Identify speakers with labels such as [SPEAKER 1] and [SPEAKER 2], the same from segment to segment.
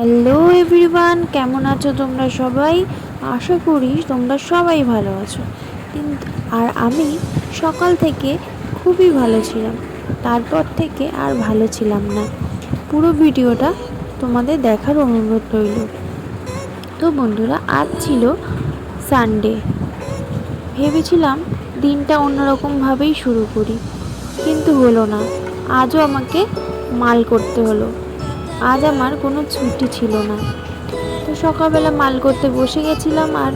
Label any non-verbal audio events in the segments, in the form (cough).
[SPEAKER 1] Hello everyone কেমন আছো তোমরা সবাই? আশা করি তোমরা সবাই ভালো আছো। কিন্তু, আর আমি সকাল থেকে খুবই ভালো ছিলাম। তারপর থেকে আর ভালো ছিলাম না। পুরো ভিডিওটা তোমাদের দেখার অনুরোধ রইল। তো বন্ধুরা, আজ ছিল সানডে ভেবেছিলাম দিনটা অন্যরকমভাবেই শুরু করি। কিন্তু হলো না। আজও আমাকে মাল করতে হলো। আজ আমার কোনো ছুটি ছিল না। তো সকালবেলা মাল করতে বসে গেছিলাম আর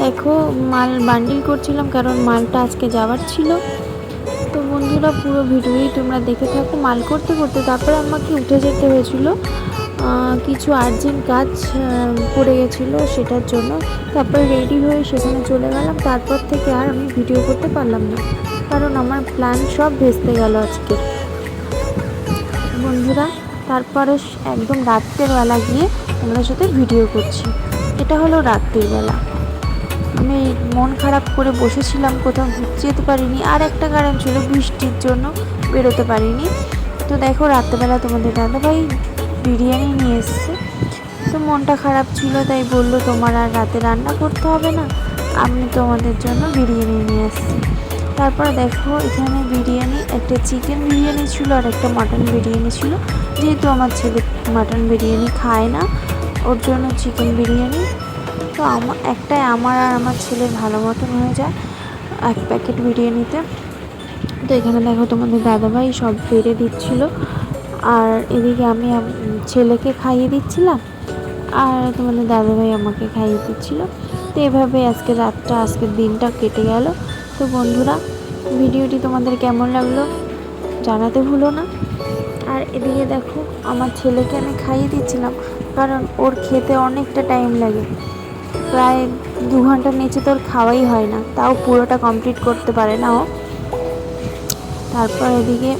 [SPEAKER 1] দেখো, মাল বান্ডিল করছিলাম কারণ মালটা আজকে যাওয়ার ছিল। তো বন্ধুরা, পুরো ভিডিওই তোমরা দেখে থাকো মাল করতে করতে। তারপরে আমাকে উঠে যেতে হয়েছিল। কিছু আর্জেন্ট কাজ পড়ে গেছিল সেটার জন্য। তারপরে রেডি হয়ে সেখানে চলে গেলাম। তারপর থেকে আর আমি ভিডিও করতে পারলাম না। কারণ আমার প্ল্যান সব ভেস্তে গেল আজকে। বন্ধুরা তারপরে একদম রাত্রের বেলা গিয়ে তোমাদের সাথে ভিডিও করছি। এটা হলো রাত্রির বেলা। আমি মন খারাপ করে বসেছিলাম, কোথাও ঘুরতে যেতে পারিনি। আর একটা কারণ ছিল, বৃষ্টির জন্য বেরোতে পারিনি। তো দেখো, রাত্রেবেলা তোমাদের দাদাভাই বিরিয়ানি নিয়ে এসছে। তো মনটা খারাপ ছিল, তাই বলল, তোমার আর রাতে রান্না করতে হবে না। আমি তোমাদের জন্য বিরিয়ানি নিয়ে এসেছি। তারপর দেখো, এখানে বিরিয়ানি, একটা চিকেন বিরিয়ানি ছিল আর একটা মাটন বিরিয়ানি ছিল। যেহেতু আমার ছেলে মাটন বিরিয়ানি খায় না, ওর জন্য চিকেন বিরিয়ানি। তো আমার একটাই আমার আর আমার ছেলের ভালো মতন হয়ে যায় এক প্যাকেট বিরিয়ানিতে। তো এখানে দেখো তোমাদের দাদাভাই সব বেড়ে দিচ্ছিল। আর এদিকে আমি ছেলেকে খাইয়ে দিচ্ছিলাম, আর তোমাদের দাদাভাই আমাকে খাইয়ে দিচ্ছিল। তো এভাবে আজকে রাতটা, আজকের দিনটা কেটে গেল। তো বন্ধুরা, ভিডিওটি তোমাদের কেমন লাগল জানাতে ভুলো না। আর এদিকে দেখো, আমার ছেলেকে আমি খাইয়ে দিচ্ছিলাম, কারণ ওর খেতে অনেকটা টাইম লাগে। প্রায় দু ঘণ্টার নিচে তো ওর খাওয়াই হয় না, তাও পুরোটা কমপ্লিট করতে পারে না ও। তারপর এদিকে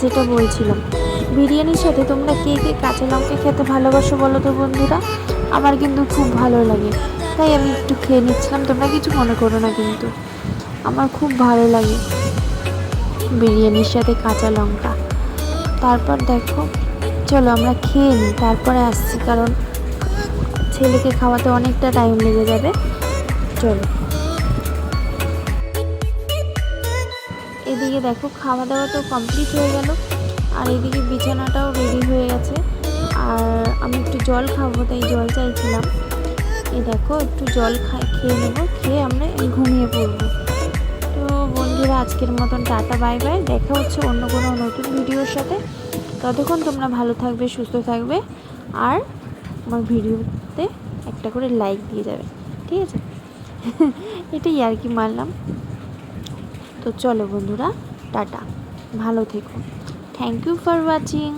[SPEAKER 1] যেটা বলছিলাম। বিরিয়ানির সাথে তোমরা কে কে কাঁচা লঙ্কা খেতে ভালোবাসো বলো তো বন্ধুরা? আমার কিন্তু খুব ভালো লাগে। তাই আমি একটু খেয়ে নিচ্ছিলাম, তোমরা কিছু মনে করো না কিন্তু। আমার খুব ভালো লাগে বিরিয়ানির সাথে কাঁচা লঙ্কা। তারপর দেখো, চলো আমরা খেয়ে নিই, তারপরে আসছি, কারণ ছেলেকে খাওয়াতে অনেকটা টাইম লেগে যাবে। চলো। এদিকে দেখো খাওয়া দাওয়া তো কমপ্লিট হয়ে গেল। আর এদিকে বিছানাটাও রেডি হয়ে গেছে। আর আমি একটু জল খাব, তাই জল চাইছিলাম। এই দেখো, একটু জল খাই, খেয়ে নেব, খেয়ে আমরা ঘুমিয়ে পড়ব। তো বন্ধুরা, আজকের মতন টাটা, বাই বাই। দেখা হচ্ছে অন্য কোনো নতুন ভিডিওর সাথে। ততক্ষণ তোমরা ভালো থাকবে, সুস্থ থাকবে। আর আমার ভিডিওতে একটা করে লাইক দিয়ে যাবে। ঠিক আছে? (laughs) এটাই আর কি মারলাম তো চলো বন্ধুরা টাটা। ভালো থেকো। Thank you for watching